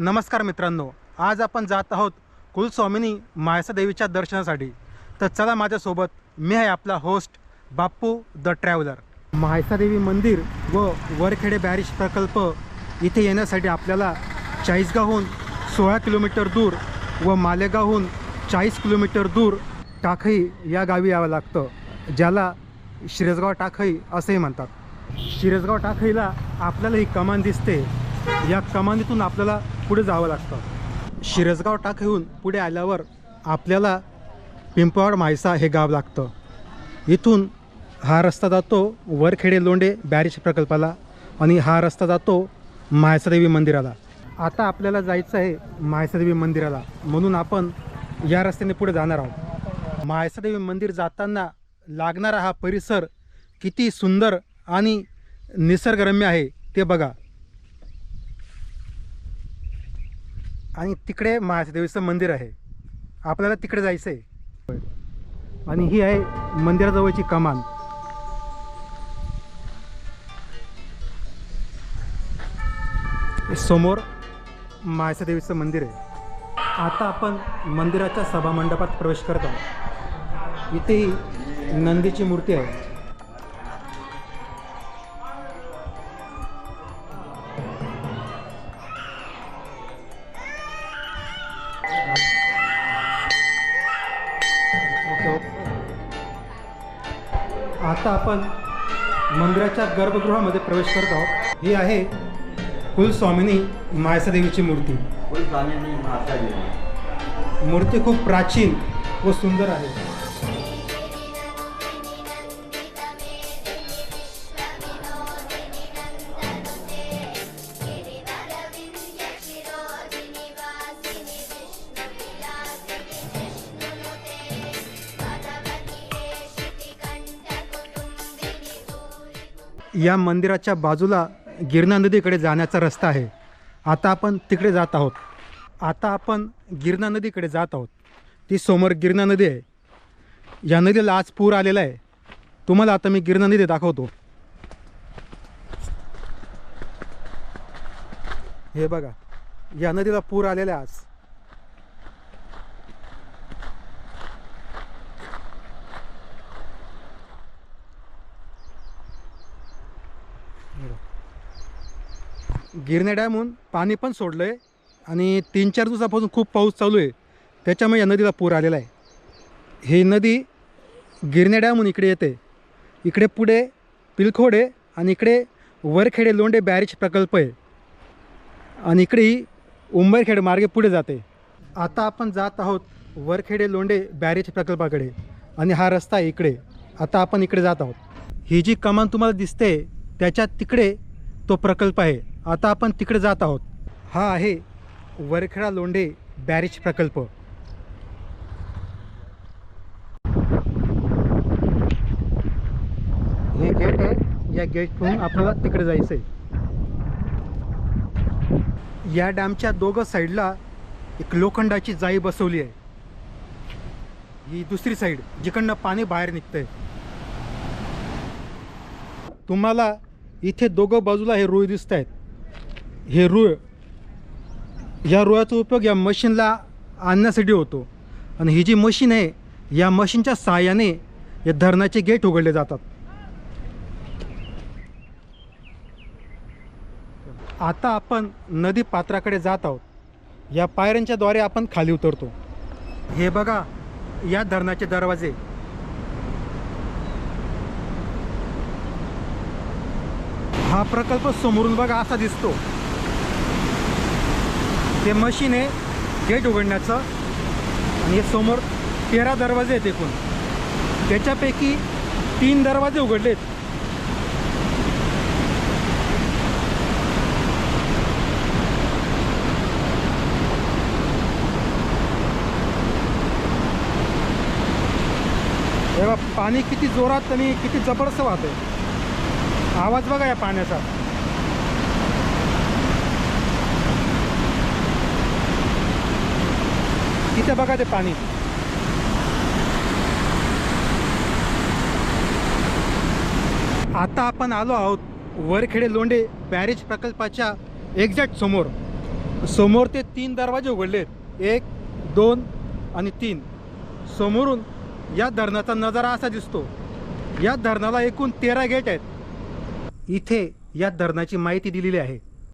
नमस्कार मित्रांनो आज आपण जात आहोत कुलस्वामिनी मायसा देवीच्या दर्शनासाठी. तर चला माझ्यासोबत मी आहे आपला होस्ट बाप्पू द ट्रॅव्हलर म्हायसा देवी मंदिर व वरखेडे बॅरिज प्रकल्प इथे येण्यासाठी आपल्याला चाळीसगावहून सोळा किलोमीटर दूर व मालेगावहून चाळीस किलोमीटर दूर टाकई या गावी यावं लागतं ज्याला शिरसगाव टाकई असंही म्हणतात. शिरसगाव टाकईला आपल्याला ही कमान दिसते. या कमानीतून आपल्याला पुढे जावं लागतं. शिरसगाव टाकईहून पुढे आल्यावर आपल्याला पिंपवाड मायसा हे गाव लागतं. इथून हा रस्ता जातो वरखेडे लोंडे बॅरेज प्रकल्पाला आणि हा रस्ता जातो मायसादेवी मंदिराला. आता आपल्याला जायचं आहे मायसादेवी मंदिराला. म्हणून आपण या रस्त्याने पुढे जाणार आहोत. मायसादेवी मंदिर जाताना लागणारा हा परिसर किती सुंदर आणि निसर्गरम्य आहे ते बघा. आणि तिकडे महादेवीचं मंदिर आहे. आपल्याला तिकडे जायचं आहे आणि ही आहे मंदिराजवळची कमान. समोर माळसादेवीचं मंदिर आहे. आता आपण मंदिराच्या सभामंडपात प्रवेश करत आहोत. इथेही नंदीची मूर्ती आहे. आता आपण मंदिराच्या गर्भगृहामध्ये प्रवेश करत आहोत. ही आहे कुलस्वामिनी मायसादेवीची मूर्ती. कुलस्वामिनी मूर्ती खूप प्राचीन व सुंदर आहे. या मंदिराच्या बाजूला गिरणा नदीकडे जाण्याचा रस्ता आहे. आता आपण तिकडे जात आहोत. आता आपण गिरणा नदीकडे जात आहोत. ती समोर गिरणा नदी आहे. या नदीला आज पूर आलेला आहे. तुम्हाला आता मी गिरणा नदी दाखवतो. हे बघा या नदीला पूर आलेला आहे आज. गिरणे डॅमहून पाणी पण सोडलं आहे आणि तीन चार दिवसापासून खूप पाऊस चालू आहे. त्याच्यामुळे या नदीला पूर आलेला आहे. ही नदी गिरणे डॅमहून इकडे येते. इकडे पुढे पिलखोडे आणि इकडे वरखेडे लोंडे बॅरेज प्रकल्प आहे. आणि इकडे ही उंबरखेड मार्गे पुढे जाते. आता आपण जात आहोत वरखेडे लोंडे बॅरेज प्रकल्पाकडे आणि हा रस्ता आहे इकडे. आता आपण इकडे जात आहोत. ही जी कमान तुम्हाला दिसते त्याच्या तिकडे तो प्रकल्प आहे. आता आपण तिकडे जात आहोत. हा आहे वरखेडा लोंढे बॅरेज प्रकल्प. हे गेट आहे. या गेटवरून आपल्याला तिकडे जायचं आहे या डॅमच्या दोघं साईडला एक लोखंडाची जाई बसवली आहे. ही दुसरी साईड जिकडनं पाणी बाहेर निघतंय. तुम्हाला इथे दोघं बाजूला हे रुळ दिसत आहेत हे रुळ या रुळाचा उपयोग या मशीनला आणण्यासाठी होतो. आणि ही जी मशीन आहे या मशीनच्या सहाय्याने या धरणाचे गेट उघडले जातात. आता आपण नदी पात्राकडे जात आहोत. या पायऱ्यांच्या द्वारे आपण खाली उतरतो. हे बघा या धरणाचे दरवाजे. हा प्रकल्प समोरून बघा असा दिसतो. हे मशीन आहे गेट उघडण्याचं. आणि हे समोर तेरा दरवाजे आहेत एकूण. त्याच्यापैकी तीन दरवाजे उघडलेत. तेव्हा पाणी किती जोरात आणि किती जबरदस्त वाहते आवाज बघा या पाण्याचा. तिथे बघा ते पाणी. आता आपण आलो आहोत वरखेडे लोंढे बॅरेज प्रकल्पाच्या एक्झॅक्ट समोर. समोर ते तीन दरवाजे उघडलेत. एक दोन आणि तीन. समोरून या धरणाचा नजारा असा दिसतो. या धरणाला एकूण तेरा गेट आहेत. इथे या धरणाची माहिती दिलेली आहे.